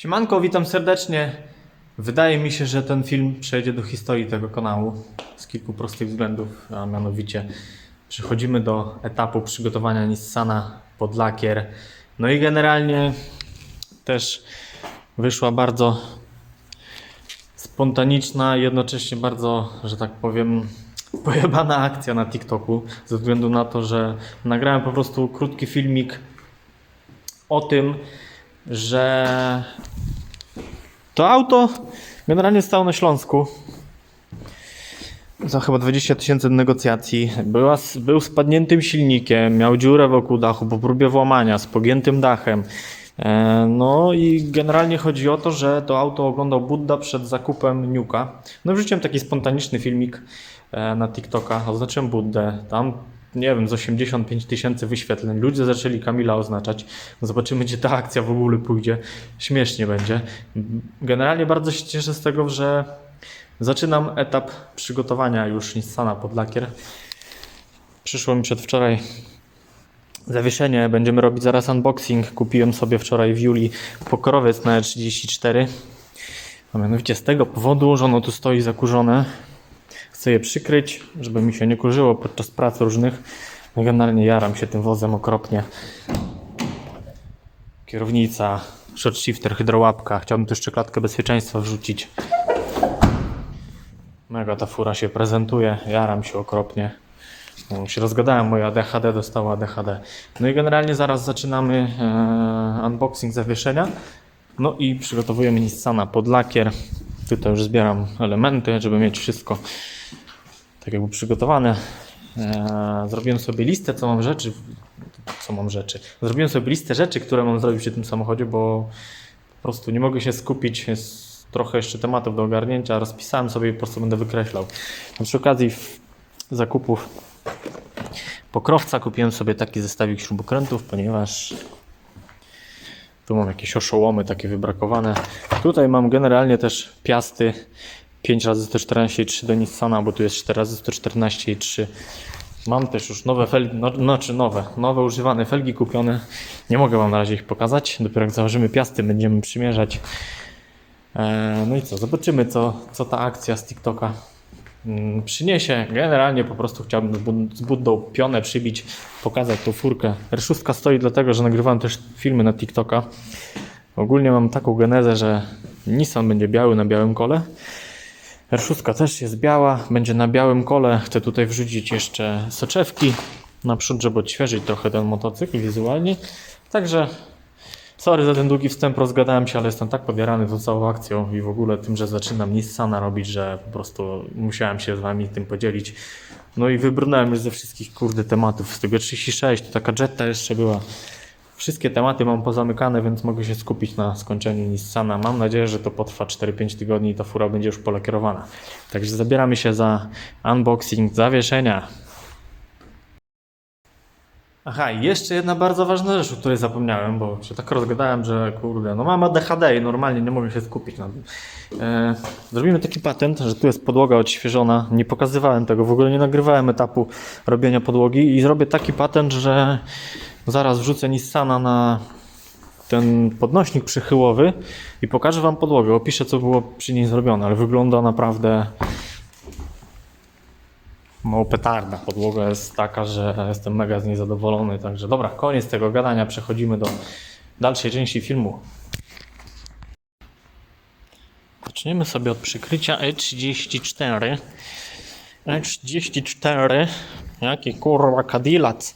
Siemanko, witam serdecznie. Wydaje mi się, że ten film przejdzie do historii tego kanału z kilku prostych względów, a mianowicie przechodzimy do etapu przygotowania Nissana pod lakier. No i generalnie też wyszła bardzo spontaniczna, jednocześnie bardzo, że tak powiem, pojebana akcja na TikToku, ze względu na to, że nagrałem po prostu krótki filmik o tym, że to auto generalnie stało na Śląsku. Za chyba 20 tysięcy negocjacji. Była, był spadniętym silnikiem, miał dziurę wokół dachu po próbie włamania, z pogiętym dachem. E, No i generalnie chodzi o to, że to auto oglądał Budda przed zakupem Niuka. No wrzuciłem taki spontaniczny filmik e, na TikToka, oznaczyłem Buddę. Tam nie wiem, z 85 tysięcy wyświetleń. Ludzie zaczęli Kamila oznaczać. Zobaczymy, gdzie ta akcja w ogóle pójdzie. Śmiesznie będzie. Generalnie bardzo się cieszę z tego, że zaczynam etap przygotowania już Nissana pod lakier. Przyszło mi przedwczoraj zawieszenie. Będziemy robić zaraz unboxing. Kupiłem sobie wczoraj w Julii pokrowiec na E34. A mianowicie z tego powodu, że ono tu stoi zakurzone. Chcę je przykryć, żeby mi się nie kurzyło podczas prac różnych. No Generalnie jaram się tym wozem okropnie. Kierownica, short shifter, hydrołapka. Chciałbym tu jeszcze klatkę bezpieczeństwa wrzucić. Mega ta fura się prezentuje. Jaram się okropnie. No, się rozgadałem, moja ADHD dostała ADHD. No i generalnie zaraz zaczynamy e, unboxing zawieszenia. No i przygotowujemy Nissana pod lakier. Tutaj już zbieram elementy, żeby mieć wszystko tak jakby przygotowane. E, zrobiłem sobie listę, co mam rzeczy. Co mam rzeczy? Zrobiłem sobie listę rzeczy, które mam zrobić w tym samochodzie, bo po prostu nie mogę się skupić. Jest trochę jeszcze tematów do ogarnięcia. Rozpisałem sobie i po prostu będę wykreślał. A przy okazji zakupów pokrowca kupiłem sobie taki zestawik śrubokrętów, ponieważ tu mam jakieś oszołomy takie wybrakowane. Tutaj mam generalnie też piasty 5 razy 114 i 3 do Nissana, bo tu jest 4 razy 114 i 3. Mam też już nowe felgi, no, no czy nowe, nowe używane felgi kupione. Nie mogę wam na razie ich pokazać. Dopiero jak założymy piasty, będziemy przymierzać. Eee, no i co, zobaczymy co, co ta akcja z TikToka przyniesie. Generalnie po prostu chciałbym z Buddą pionę przybić, pokazać tą furkę. R6 stoi dlatego, że nagrywałem też filmy na TikToka. Ogólnie mam taką genezę, że Nissan będzie biały na białym kole. R6 też jest biała, będzie na białym kole. Chcę tutaj wrzucić jeszcze soczewki naprzód, żeby odświeżyć trochę ten motocykl wizualnie. Także sorry za ten długi wstęp, rozgadałem się, ale jestem tak podjarany tą całą akcją i w ogóle tym, że zaczynam Nissana robić, że po prostu musiałem się z wami tym podzielić. No i wybrnąłem już ze wszystkich kurde tematów. Z tego 36 to taka Jetta jeszcze była. Wszystkie tematy mam pozamykane, więc mogę się skupić na skończeniu Nissana. Mam nadzieję, że to potrwa 4-5 tygodni i ta fura będzie już polakierowana. Także zabieramy się za unboxing zawieszenia. Aha, i jeszcze jedna bardzo ważna rzecz, o której zapomniałem, bo się tak rozgadałem, że kurde, no mam ADHD i normalnie nie mogę się skupić na tym. E, zrobimy taki patent, że tu jest podłoga odświeżona. Nie pokazywałem tego, w ogóle nie nagrywałem etapu robienia podłogi i zrobię taki patent, że zaraz wrzucę Nissana na ten podnośnik przychyłowy i pokażę Wam podłogę. Opiszę, co było przy niej zrobione, ale wygląda naprawdę no petarda. Podłoga jest taka, że jestem mega z niej zadowolony. Także dobra, koniec tego gadania. Przechodzimy do dalszej części filmu. Zaczniemy sobie od przykrycia E34. E34. Jaki kurwa Cadillac.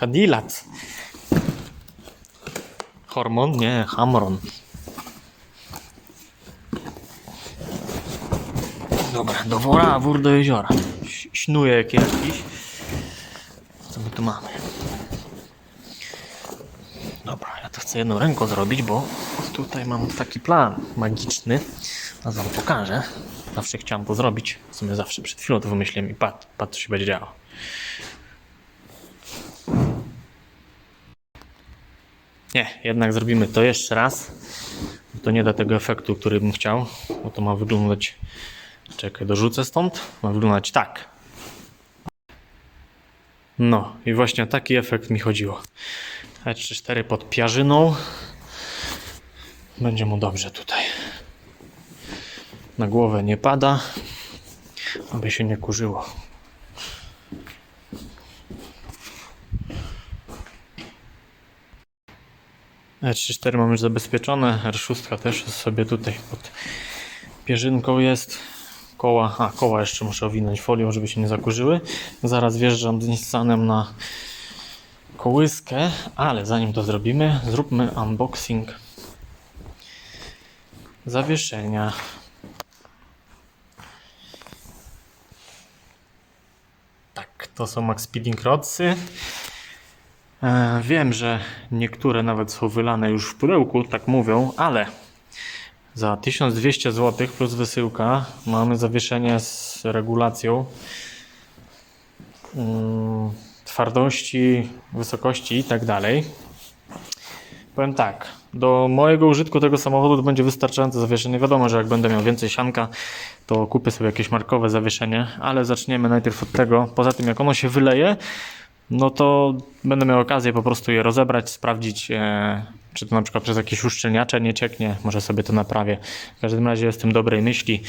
Cadillac. Hormon? Nie, Hamron. Dobra, do wora, wór do jeziora. Ś- Sznujek jakiś. Co my tu mamy? Dobra, ja to chcę jedną ręką zrobić, bo tutaj mam taki plan magiczny. Zaraz wam pokażę. Zawsze chciałem to zrobić. W sumie zawsze przed chwilą to wymyśliłem i patrz, patrz co się będzie działo. Nie, jednak zrobimy to jeszcze raz. To nie da tego efektu, który bym chciał, bo to ma wyglądać. Czekaj, dorzucę stąd. Ma wyglądać tak. No i właśnie o taki efekt mi chodziło. E3-4 pod piarzyną. Będzie mu dobrze tutaj. Na głowę nie pada, aby się nie kurzyło. R34 mam już zabezpieczone, R6 też sobie tutaj pod pierzynką jest. Koła, a koła jeszcze muszę owinąć folią, żeby się nie zakurzyły. Zaraz wjeżdżam z Nissanem na kołyskę, ale zanim to zrobimy, zróbmy unboxing zawieszenia. Tak, to są Max Speeding Rodsy. E, wiem, że niektóre nawet są wylane już w pudełku, tak mówią, ale za 1200 zł plus wysyłka mamy zawieszenie z regulacją mm, twardości, wysokości i tak dalej. Powiem tak, do mojego użytku tego samochodu będzie wystarczające zawieszenie. Wiadomo, że jak będę miał więcej sianka, to kupię sobie jakieś markowe zawieszenie, ale zaczniemy najpierw od tego. Poza tym, jak ono się wyleje, no to będę miał okazję po prostu je rozebrać, sprawdzić, e, czy to na przykład przez jakieś uszczelniacze nie cieknie. Może sobie to naprawię. W każdym razie jestem dobrej myśli.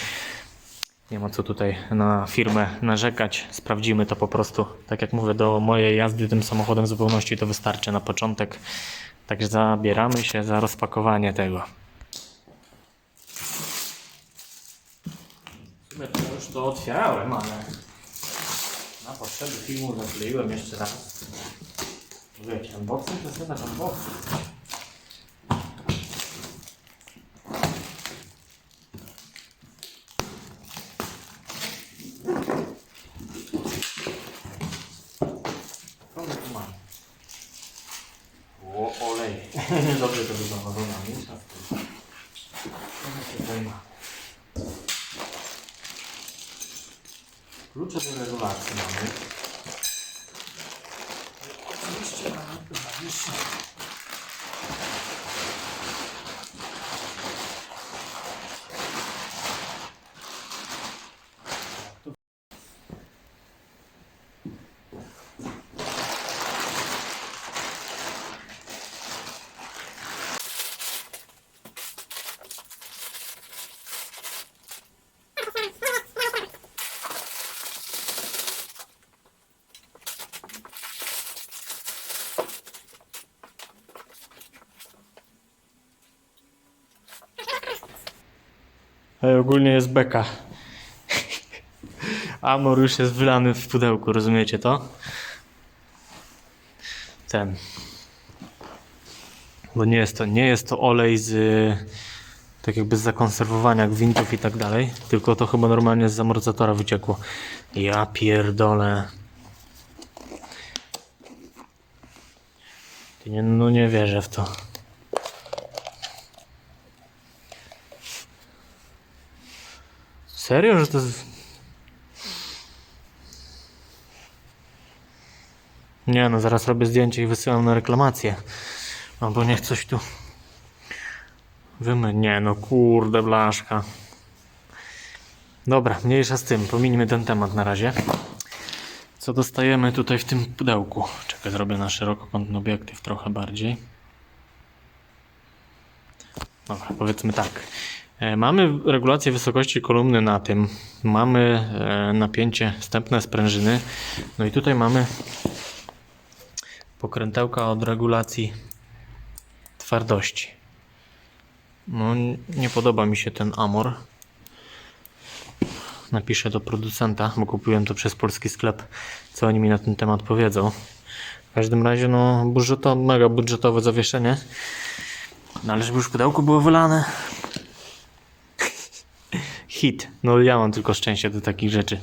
Nie ma co tutaj na firmę narzekać. Sprawdzimy to po prostu. Tak jak mówię, do mojej jazdy tym samochodem w zupełności to wystarczy na początek. Także zabieramy się za rozpakowanie tego. To już to otwierałem, ale na potrzeby filmu zakleiłem jeszcze raz. Wiecie, unboxing to jest unboxing. Co my tu mamy? O, olej. Dobrze to wygląda, dobra, mniejsza z tym. Co my tutaj mamy? Klucze do regulacji mamy. Oczywiście mamy tu zawieszenie. Ej, ogólnie jest beka. Amor już jest wylany w pudełku, rozumiecie to? Ten. Bo nie jest to, nie jest to olej z tak jakby z zakonserwowania gwintów i tak dalej, tylko to chyba normalnie z amortyzatora wyciekło. Ja pierdolę. No nie wierzę w to. Serio, że to jest... Nie no, zaraz robię zdjęcie i wysyłam na reklamację. Albo niech coś tu... Wymy... Nie no, kurde blaszka. Dobra, mniejsza z tym, pominijmy ten temat na razie. Co dostajemy tutaj w tym pudełku? Czekaj, zrobię na szerokokątny obiektyw trochę bardziej. Dobra, powiedzmy tak. E, Mamy regulację wysokości kolumny na tym. Mamy e, napięcie wstępne sprężyny. No i tutaj mamy pokrętełka od regulacji twardości. No, nie podoba mi się ten Amor. Napiszę do producenta, bo kupiłem to przez polski sklep, co oni mi na ten temat powiedzą. W każdym razie, no, budżeto, mega budżetowe zawieszenie. No ale żeby już w pudełku było wylane, hit. No ja mam tylko szczęście do takich rzeczy.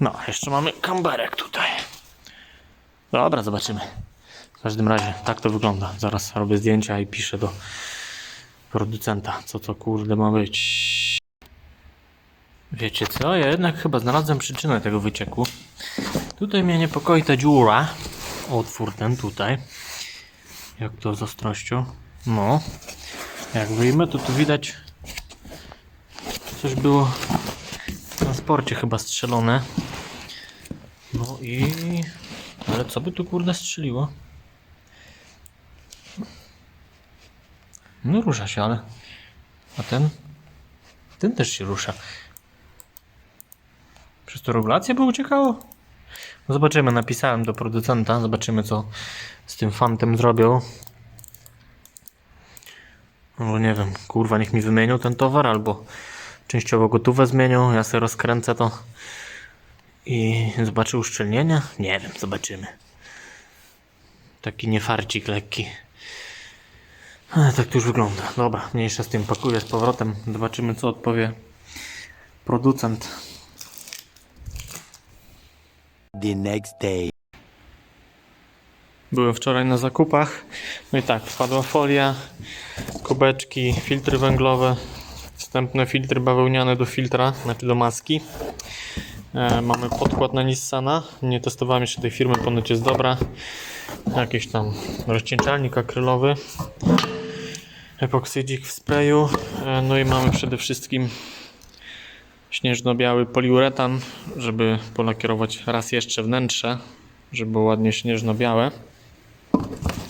No, jeszcze mamy kamberek tutaj. Dobra, zobaczymy. W każdym razie, tak to wygląda. Zaraz robię zdjęcia i piszę do producenta, co to kurde ma być. Wiecie co? Ja jednak chyba znalazłem przyczynę tego wycieku. Tutaj mnie niepokoi ta dziura. Otwór ten tutaj. Jak to z ostrością? No. Jak wyjmę, to tu widać Coś było w transporcie chyba strzelone. No i... Ale co by tu kurde strzeliło? No rusza się, ale... A ten? Ten też się rusza. Przez to regulacja by uciekało? No zobaczymy, napisałem do producenta, zobaczymy co z tym fantem zrobią. No nie wiem, kurwa, niech mi wymienią ten towar, albo częściowo gotówę zmienią, ja sobie rozkręcę to i zobaczę uszczelnienia. Nie wiem, zobaczymy. Taki niefarcik lekki. Ale tak to już wygląda. Dobra, mniejsza z tym, pakuję z powrotem. Zobaczymy co odpowie producent. the next day. Byłem wczoraj na zakupach. No i tak, wpadła folia, kubeczki, filtry węglowe, wstępne filtry bawełniane do filtra, znaczy do maski. E, mamy podkład na Nissana. Nie testowałem jeszcze tej firmy, ponoć jest dobra. Jakiś tam rozcieńczalnik akrylowy. Epoksydzik w sprayu. E, no i mamy przede wszystkim śnieżno-biały poliuretan, żeby polakierować raz jeszcze wnętrze, żeby było ładnie śnieżno-białe.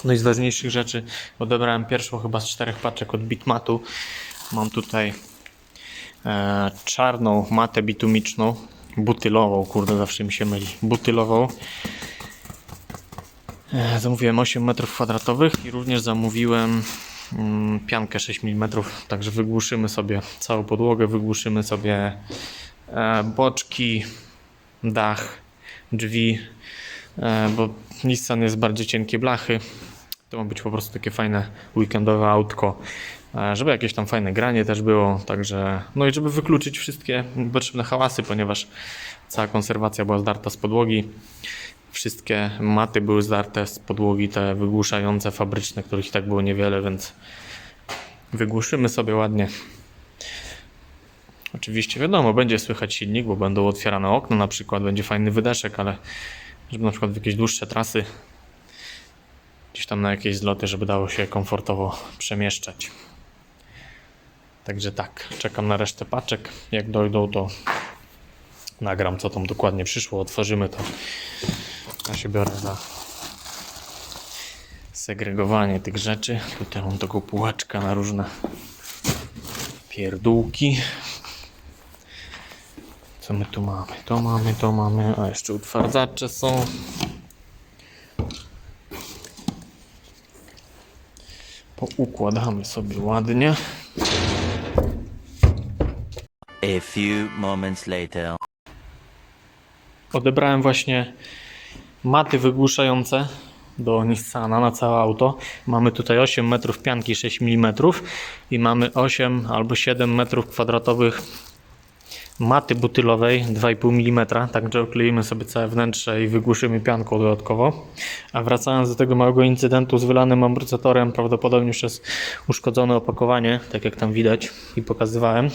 No i z ważniejszych rzeczy odebrałem pierwszą chyba z czterech paczek od Bitmatu. Mam tutaj czarną matę bitumiczną, butylową, kurde zawsze mi się myli, butylową. E, zamówiłem 8 m2 i również zamówiłem mm, piankę 6 mm, także wygłuszymy sobie całą podłogę, wygłuszymy sobie e, boczki, dach, drzwi, e, bo Nissan jest bardziej cienkie blachy. To ma być po prostu takie fajne weekendowe autko, e, żeby jakieś tam fajne granie też było, także no i żeby wykluczyć wszystkie potrzebne hałasy, ponieważ cała konserwacja była zdarta z podłogi. Wszystkie maty były zdarte z podłogi, te wygłuszające fabryczne, których i tak było niewiele, więc wygłuszymy sobie ładnie. Oczywiście wiadomo, będzie słychać silnik, bo będą otwierane okna, na przykład będzie fajny wydeszek, ale żeby na przykład w jakieś dłuższe trasy, gdzieś tam na jakieś zloty, żeby dało się komfortowo przemieszczać. Także tak, czekam na resztę paczek. Jak dojdą, to nagram, co tam dokładnie przyszło, otworzymy to. Ja się biorę za segregowanie tych rzeczy. Tutaj mam taką półeczkę na różne pierdółki. Co my tu mamy? To mamy, to mamy, a jeszcze utwardzacze są. Poukładamy sobie ładnie. A few moments later. Odebrałem właśnie maty wygłuszające do Nissana na całe auto. Mamy tutaj 8 metrów pianki 6 mm i mamy 8 albo 7 metrów kwadratowych maty butylowej 2,5 mm, także okleimy sobie całe wnętrze i wygłuszymy pianką dodatkowo. A wracając do tego małego incydentu z wylanym amortyzatorem, prawdopodobnie przez uszkodzone opakowanie, tak jak tam widać i pokazywałem.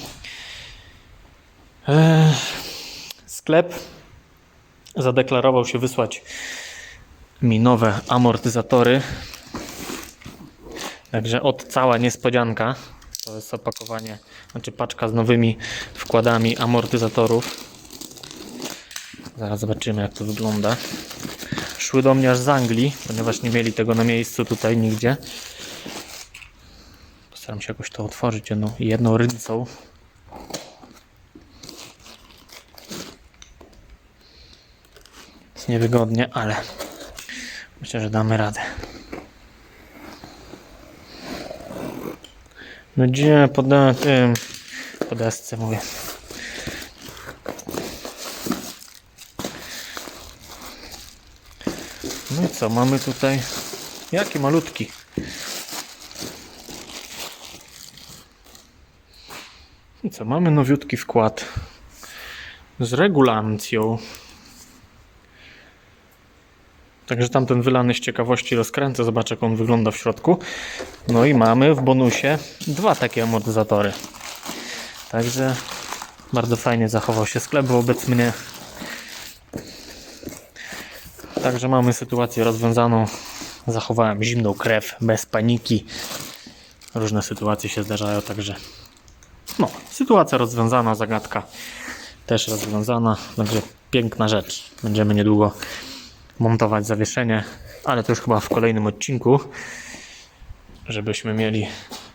Sklep zadeklarował się wysłać mi nowe amortyzatory. Także od cała niespodzianka. To jest opakowanie, znaczy paczka z nowymi wkładami amortyzatorów. Zaraz zobaczymy jak to wygląda. Szły do mnie aż z Anglii, ponieważ nie mieli tego na miejscu tutaj nigdzie. Postaram się jakoś to otworzyć jedną, jedną ręcą. Niewygodnie, ale myślę, że damy radę. No gdzie pod tym po desce mówię. No i co, mamy tutaj jaki malutki. I co, mamy nowiutki wkład z regulancją. Także tamten wylany z ciekawości rozkręcę, zobaczę jak on wygląda w środku. No i mamy w bonusie dwa takie amortyzatory. Także bardzo fajnie zachował się sklep wobec mnie. Także mamy sytuację rozwiązaną. Zachowałem zimną krew, bez paniki. Różne sytuacje się zdarzają, także no, sytuacja rozwiązana, zagadka też rozwiązana. Także piękna rzecz. Będziemy niedługo montować zawieszenie, ale to już chyba w kolejnym odcinku, żebyśmy mieli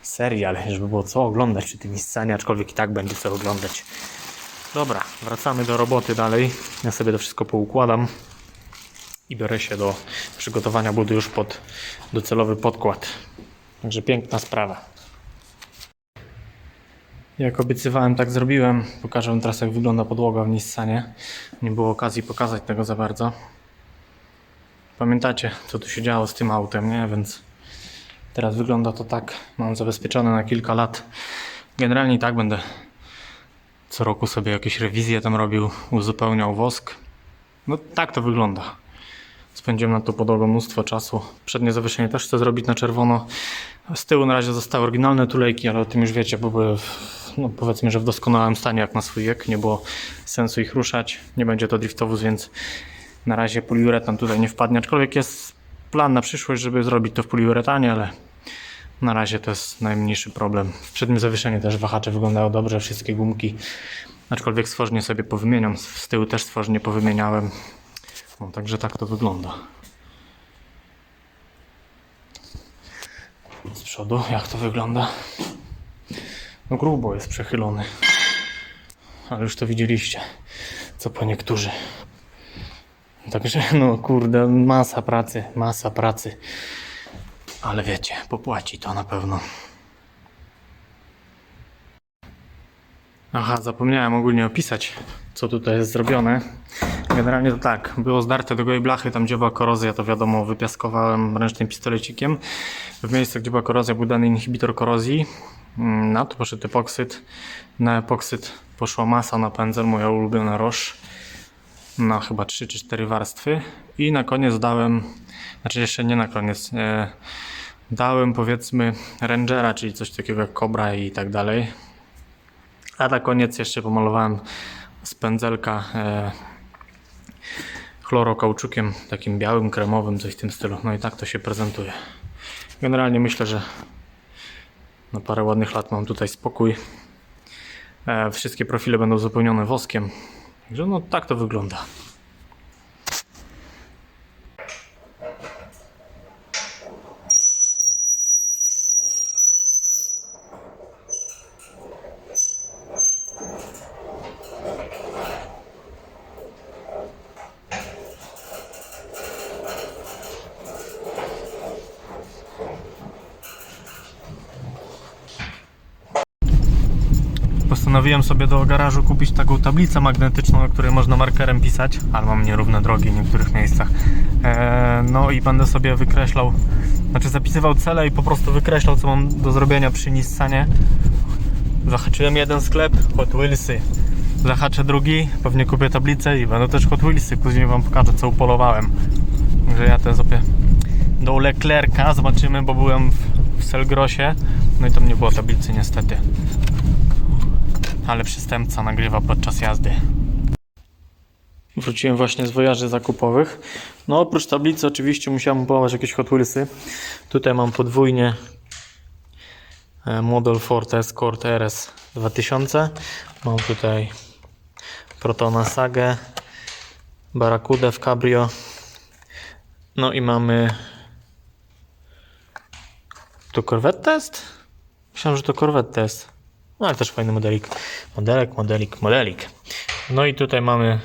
serial, żeby było co oglądać przy tym Nissanie, aczkolwiek i tak będzie co oglądać. Dobra, wracamy do roboty dalej. Ja sobie to wszystko poukładam i biorę się do przygotowania budy już pod docelowy podkład. Także piękna sprawa. Jak obiecywałem, tak zrobiłem. Pokażę teraz, jak wygląda podłoga w Nissanie. Nie było okazji pokazać tego za bardzo. Pamiętacie, co tu się działo z tym autem, nie? Więc teraz wygląda to tak. Mam zabezpieczone na kilka lat. Generalnie tak będę co roku sobie jakieś rewizje tam robił, uzupełniał wosk. No tak to wygląda. Spędziłem na to podłogą mnóstwo czasu. Przednie zawieszenie też chcę zrobić na czerwono. Z tyłu na razie zostały oryginalne tulejki, ale o tym już wiecie, bo były w, no powiedzmy, że w doskonałym stanie jak na swój wiek. Nie było sensu ich ruszać. Nie będzie to driftowóz, więc na razie poliuretan tutaj nie wpadnie. Aczkolwiek jest plan na przyszłość, żeby zrobić to w poliuretanie, ale na razie to jest najmniejszy problem. W przednim zawieszeniu też wahacze wyglądają dobrze, wszystkie gumki. Aczkolwiek stworzenie sobie powymieniam. Z tyłu też stworzenie powymieniałem. No, także tak to wygląda. Z przodu, jak to wygląda? No grubo jest przechylony. Ale już to widzieliście, co po niektórzy. Także no kurde, masa pracy, masa pracy. Ale wiecie, popłaci to na pewno. Aha, zapomniałem ogólnie opisać, co tutaj jest zrobione. Generalnie to tak, było zdarte do gołej blachy, tam gdzie była korozja, to wiadomo, wypiaskowałem ręcznym pistolecikiem. W miejscu, gdzie była korozja, był dany inhibitor korozji. Mm, Na to poszedł epoksyd. Na epoksyd poszła masa na pędzel, moja ulubiona Roche. Na chyba 3 czy 4 warstwy. I na koniec dałem, znaczy jeszcze nie na koniec, e, dałem powiedzmy Rangera, czyli coś takiego jak Cobra i tak dalej. A na koniec jeszcze pomalowałem z pędzelka e, chlorokauczukiem, takim białym, kremowym, coś w tym stylu. No i tak to się prezentuje. Generalnie myślę, że na parę ładnych lat mam tutaj spokój. E, wszystkie profile będą zapełnione woskiem. Także no tak to wygląda. Postanowiłem sobie do garażu kupić taką tablicę magnetyczną, na której można markerem pisać, ale mam nierówne drogi w niektórych miejscach. Eee, no i będę sobie wykreślał, znaczy zapisywał cele i po prostu wykreślał, co mam do zrobienia przy Nissanie. Zahaczyłem jeden sklep, Hot Wheelsy. Zahaczę drugi, pewnie kupię tablicę i będą też Hot Wheelsy. Później Wam pokażę, co upolowałem. Także ja ten sobie do Leclerca zobaczymy, bo byłem w, w Selgrosie. No i tam nie było tablicy niestety ale przystępca nagrywa podczas jazdy. Wróciłem właśnie z wojaży zakupowych. No oprócz tablicy oczywiście musiałem kupować jakieś Hot. Tutaj mam podwójnie e, model Ford Escort RS 2000. Mam tutaj Protona Sagę, Barracuda w Cabrio. No i mamy to Corvette jest? Myślałem, że to Corvette jest. No ale też fajny modelik. Modelek, modelik, modelik. No i tutaj mamy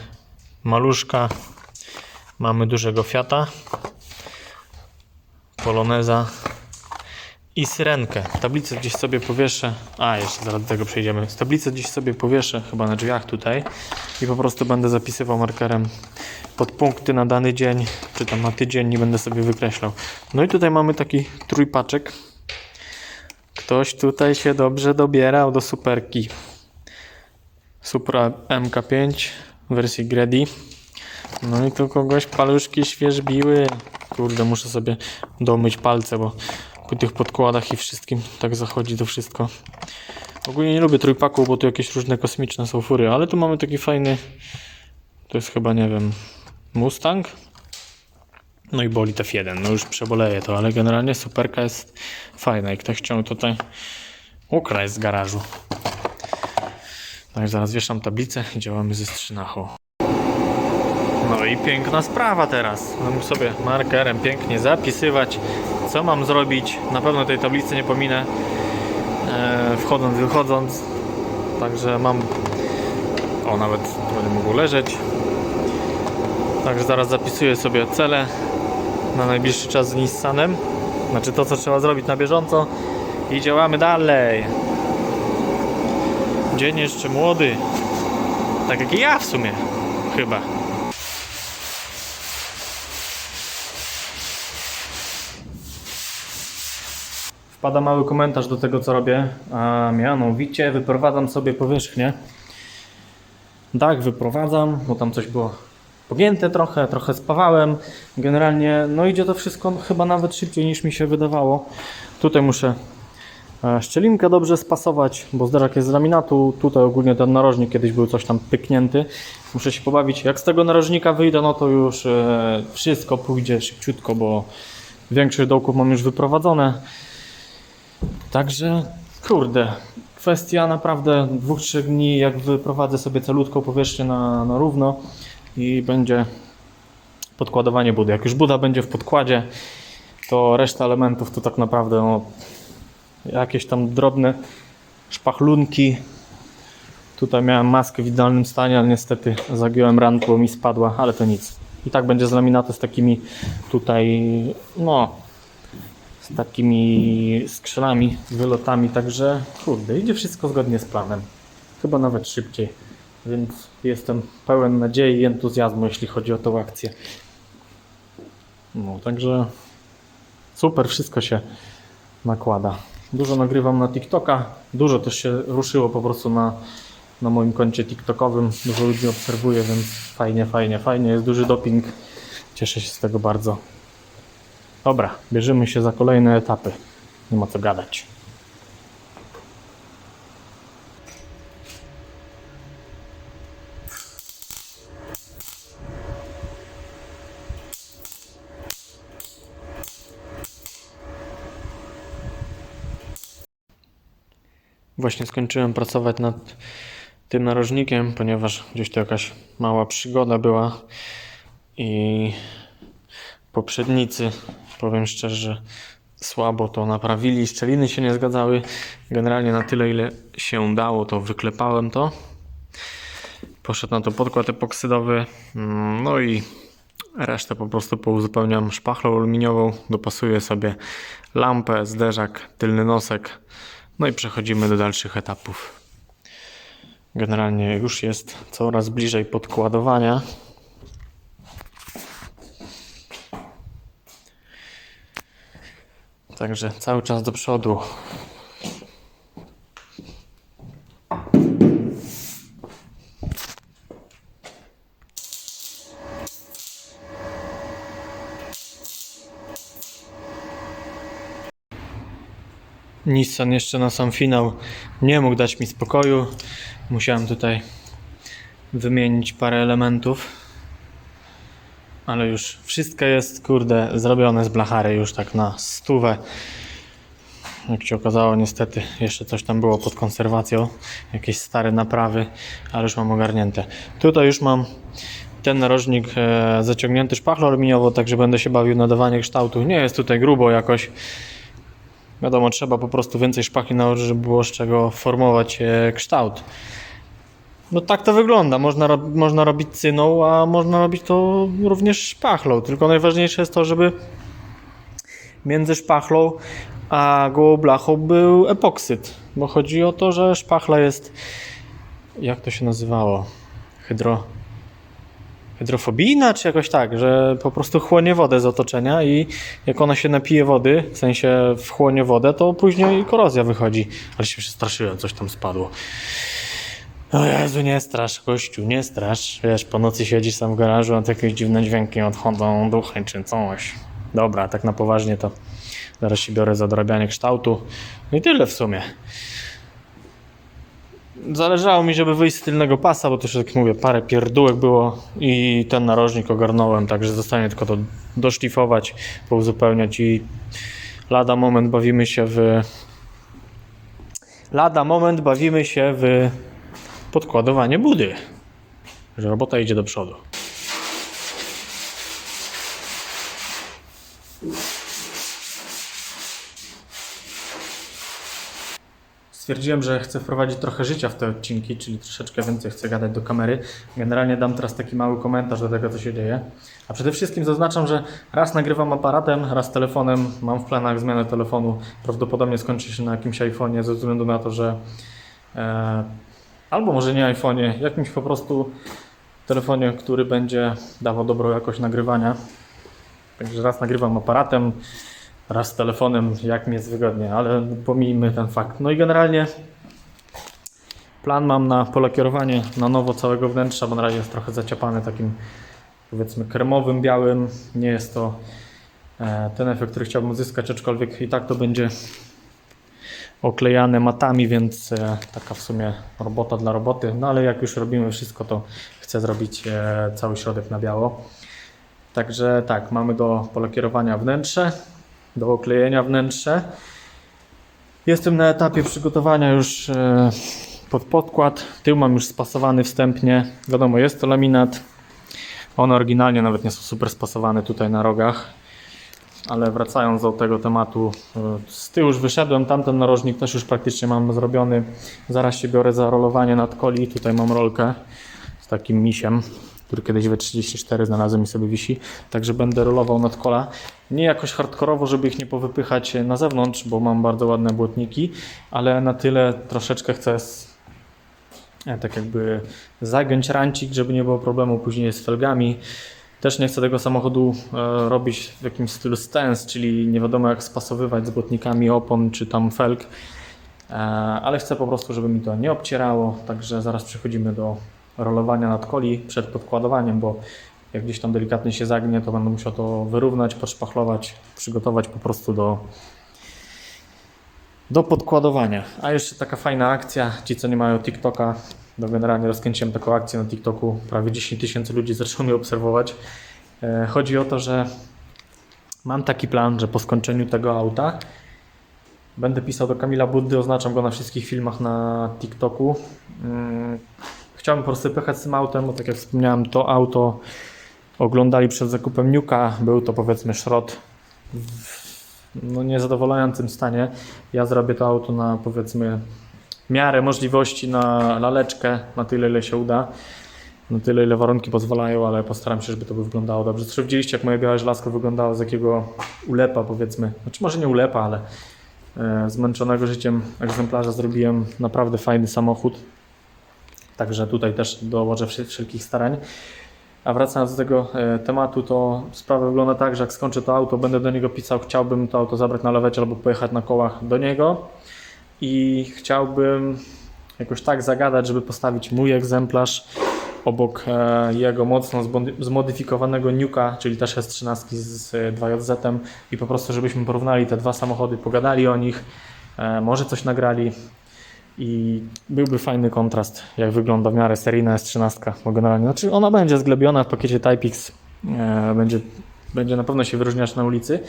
maluszka. Mamy dużego Fiata. Poloneza. I syrenkę. Tablicę gdzieś sobie powieszę. A, jeszcze zaraz do tego przejdziemy. Tablicę gdzieś sobie powieszę, chyba na drzwiach tutaj. I po prostu będę zapisywał markerem podpunkty na dany dzień, czy tam na tydzień i będę sobie wykreślał. No i tutaj mamy taki trójpaczek. Ktoś tutaj się dobrze dobierał do superki. Supra MK5 w wersji Grady. No i tu kogoś paluszki świeżbiły. Kurde, muszę sobie domyć palce, bo po tych podkładach i wszystkim tak zachodzi to wszystko. Ogólnie nie lubię trójpaku, bo tu jakieś różne kosmiczne są fury, ale tu mamy taki fajny, to jest chyba, nie wiem, Mustang. No i boli F1, no już przeboleję to, ale generalnie superka jest fajna i ktoś chciał tutaj ukraść z garażu. Tak, zaraz wieszam tablicę i działamy ze strzynachą. No i piękna sprawa teraz. Mam sobie markerem pięknie zapisywać, co mam zrobić. Na pewno tej tablicy nie pominę. e, wchodząc, wychodząc. Także mam. O, nawet będę mógł leżeć. Także zaraz zapisuję sobie cele na najbliższy czas z Nissanem. Znaczy to, co trzeba zrobić na bieżąco. I działamy dalej. Dzień jeszcze młody. Tak jak i ja w sumie. Chyba. Wpada mały komentarz do tego, co robię, a mianowicie wyprowadzam sobie powierzchnię. Tak, wyprowadzam, bo tam coś było pogięte trochę, trochę spawałem. Generalnie, no idzie to wszystko chyba nawet szybciej niż mi się wydawało. Tutaj muszę e, szczelinkę dobrze spasować, bo zderzak jest z laminatu. Tutaj ogólnie ten narożnik kiedyś był coś tam pyknięty. Muszę się pobawić. Jak z tego narożnika wyjdę, no to już e, wszystko pójdzie szybciutko, bo większość dołków mam już wyprowadzone. Także, kurde, kwestia naprawdę dwóch, trzech dni, jak wyprowadzę sobie calutką powierzchnię na, na równo i będzie podkładowanie budy. Jak już buda będzie w podkładzie, to reszta elementów to tak naprawdę no, jakieś tam drobne szpachlunki. Tutaj miałem maskę w idealnym stanie, ale niestety zagiąłem ranku, bo mi spadła, ale to nic. I tak będzie z laminatu z takimi tutaj, no, z takimi skrzelami, wylotami, także kurde, idzie wszystko zgodnie z planem. Chyba nawet szybciej, więc jestem pełen nadziei i entuzjazmu, jeśli chodzi o tą akcję. No, także super, wszystko się nakłada. Dużo nagrywam na TikToka, dużo też się ruszyło po prostu na, na moim koncie TikTokowym. Dużo ludzi obserwuje, więc fajnie, fajnie, fajnie. Jest duży doping. Cieszę się z tego bardzo. Dobra, bierzemy się za kolejne etapy. Nie ma co gadać. Właśnie skończyłem pracować nad tym narożnikiem, ponieważ gdzieś to jakaś mała przygoda była i poprzednicy, powiem szczerze, słabo to naprawili. Szczeliny się nie zgadzały. Generalnie na tyle, ile się dało, to wyklepałem to. Poszedł na to podkład epoksydowy. mm, No i resztę po prostu pouzupełniam szpachlą aluminiową. Dopasuję sobie lampę, zderzak, tylny nosek. No i przechodzimy do dalszych etapów. Generalnie już jest coraz bliżej podkładowania. Także cały czas do przodu. Nissan jeszcze na sam finał nie mógł dać mi spokoju. Musiałem tutaj wymienić parę elementów. Ale już wszystko jest, kurde, zrobione z blachary już tak na stówę. Jak się okazało, niestety jeszcze coś tam było pod konserwacją, jakieś stare naprawy, ale już mam ogarnięte. Tutaj już mam ten narożnik e, zaciągnięty szpachlą aluminiową, także będę się bawił na dawanie kształtu. Nie jest tutaj grubo jakoś. Wiadomo, trzeba po prostu więcej szpachli nałożyć, żeby było z czego formować e, kształt. No tak to wygląda. Można, można robić cyną, a można robić to również szpachlą. Tylko najważniejsze jest to, żeby między szpachlą a gołą blachą był epoksyd. Bo chodzi o to, że szpachla jest. Jak to się nazywało? Hydro. Hydrofobijna, czy jakoś tak, że po prostu chłonie wodę z otoczenia i jak ona się napije wody, w sensie wchłonie wodę, to później korozja wychodzi. Ale się przestraszyłem, coś tam spadło. O Jezu, nie strasz, gościu, nie strasz. Wiesz, po nocy siedzisz tam w garażu, a to jakieś dziwne dźwięki odchodzą, duchy czy coś. Dobra, tak na poważnie to zaraz się biorę za dorabianie kształtu. No i tyle w sumie. Zależało mi, żeby wyjść z tylnego pasa, bo też jak mówię, parę pierdółek było i ten narożnik ogarnąłem, także zostanie tylko to doszlifować, pouzupełniać i lada moment bawimy się w... Lada moment bawimy się w podkładowanie budy. Że robota idzie do przodu. Stwierdziłem, że chcę wprowadzić trochę życia w te odcinki, czyli troszeczkę więcej chcę gadać do kamery. Generalnie dam teraz taki mały komentarz do tego, co się dzieje. A przede wszystkim zaznaczam, że raz nagrywam aparatem, raz telefonem. Mam w planach zmianę telefonu. Prawdopodobnie skończy się na jakimś iPhone'ie ze względu na to, że e, albo może nie iPhone'ie, jakimś po prostu telefonie, który będzie dawał dobrą jakość nagrywania. Także raz nagrywam aparatem, raz telefonem, jak mi jest wygodnie, ale pomijmy ten fakt. No i generalnie plan mam na polakierowanie na nowo całego wnętrza, bo na razie jest trochę zaciapany takim powiedzmy kremowym, białym. Nie jest to e, ten efekt, który chciałbym uzyskać, aczkolwiek i tak to będzie oklejane matami, więc e, taka w sumie robota dla roboty. No ale jak już robimy wszystko, to chcę zrobić e, cały środek na biało. Także tak, mamy do polakierowania wnętrze, do oklejenia wnętrze. Jestem na etapie przygotowania już e, pod podkład. Tył mam już spasowany wstępnie. Wiadomo, jest to laminat. One oryginalnie nawet nie są super spasowane tutaj na rogach. Ale wracając do tego tematu, e, z tyłu już wyszedłem, tamten narożnik też już praktycznie mam zrobiony. Zaraz się biorę za rolowanie nadkoli. Tutaj mam rolkę z takim misiem, który kiedyś we 34 znalazłem i sobie wisi. Także będę rolował nadkola. Nie jakoś hardkorowo, żeby ich nie powypychać na zewnątrz, bo mam bardzo ładne błotniki, ale na tyle troszeczkę chcę e, tak jakby zagiąć rancik, żeby nie było problemu później z felgami. Też nie chcę tego samochodu e, robić w jakimś stylu stance, czyli nie wiadomo jak spasowywać z błotnikami opon czy tam felg, e, ale chcę po prostu, żeby mi to nie obcierało, także zaraz przechodzimy do rolowania nadkoli przed podkładowaniem, bo jak gdzieś tam delikatnie się zagnie, to będę musiał to wyrównać, podszpachlować, przygotować po prostu do, do podkładowania. A jeszcze taka fajna akcja, ci co nie mają TikToka, no generalnie rozkręciłem taką akcję na TikToku, prawie 10 tysięcy ludzi zaczęło mnie obserwować. E, Chodzi o to, że mam taki plan, że po skończeniu tego auta będę pisał do Kamila Buddy, oznaczam go na wszystkich filmach na TikToku. Chciałbym po prostu pojechać z tym autem, bo tak jak wspomniałem, to auto oglądali przed zakupem Niuka. Był to powiedzmy szrot w no, niezadowalającym stanie. Ja zrobię to auto na powiedzmy miarę możliwości na laleczkę, na tyle ile się uda. Na tyle ile warunki pozwalają, ale postaram się, żeby to by wyglądało dobrze. Zresztą widzieliście, jak moje białe żelazko wyglądało z jakiego ulepa powiedzmy. Znaczy może nie ulepa, ale e, zmęczonego życiem egzemplarza zrobiłem naprawdę fajny samochód. Także tutaj też dołożę wszelkich starań. A wracając do tego e, tematu, to sprawa wygląda tak, że jak skończę to auto, będę do niego pisał, chciałbym to auto zabrać na lawecie albo pojechać na kołach do niego. I chciałbym jakoś tak zagadać, żeby postawić mój egzemplarz obok e, jego mocno zmody- zmodyfikowanego Nuka, czyli też S13 z e, 2JZ i po prostu żebyśmy porównali te dwa samochody, pogadali o nich, e, może coś nagrali i byłby fajny kontrast, jak wygląda w miarę seryjna S13, bo generalnie, znaczy ona będzie zglebiona w pakiecie Type-X, e, będzie, będzie na pewno się wyróżniać na ulicy,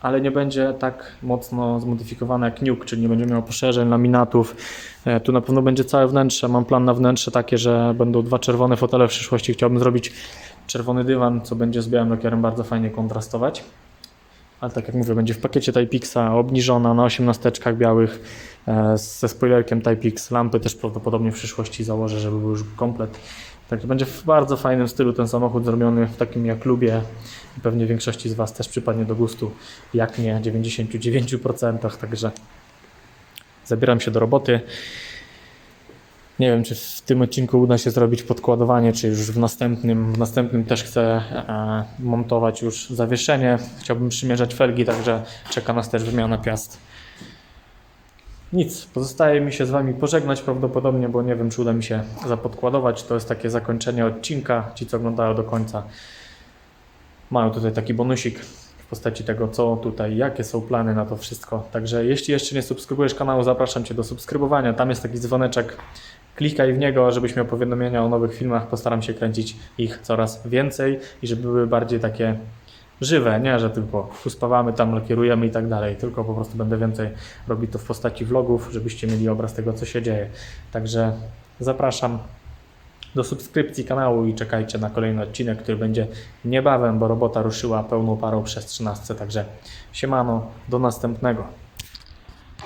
ale nie będzie tak mocno zmodyfikowana jak Nuke, czyli nie będzie miał poszerzeń, laminatów. E, tu na pewno będzie całe wnętrze, mam plan na wnętrze takie, że będą dwa czerwone fotele w przyszłości, chciałbym zrobić czerwony dywan, co będzie z białym lakierem bardzo fajnie kontrastować. Ale tak jak mówię, będzie w pakiecie Type-Xa obniżona na 18 białych e, ze spoilerkiem Type-X. Lampy też prawdopodobnie w przyszłości założę, żeby był już komplet. Także będzie w bardzo fajnym stylu ten samochód zrobiony w takim jak lubię. I pewnie większości z Was też przypadnie do gustu, jak nie 99%. Także zabieram się do roboty. Nie wiem, czy w tym odcinku uda się zrobić podkładowanie, czy już w następnym. W następnym też chcę e, montować już zawieszenie. Chciałbym przymierzać felgi, także czeka nas też wymiana piast. Nic, pozostaje mi się z Wami pożegnać prawdopodobnie, bo nie wiem, czy uda mi się zapodkładować. To jest takie zakończenie odcinka. Ci, co oglądają do końca, mają tutaj taki bonusik w postaci tego, co tutaj, jakie są plany na to wszystko. Także jeśli jeszcze nie subskrybujesz kanału, zapraszam Cię do subskrybowania. Tam jest taki dzwoneczek. Klikaj w niego, żebyś miał powiadomienia o nowych filmach. Postaram się kręcić ich coraz więcej i żeby były bardziej takie żywe, nie, że tylko uspawamy tam, lakierujemy i tak dalej, tylko po prostu będę więcej robić to w postaci vlogów, żebyście mieli obraz tego, co się dzieje. Także zapraszam do subskrypcji kanału i czekajcie na kolejny odcinek, który będzie niebawem, bo robota ruszyła pełną parą przez 13, także siemano, do następnego.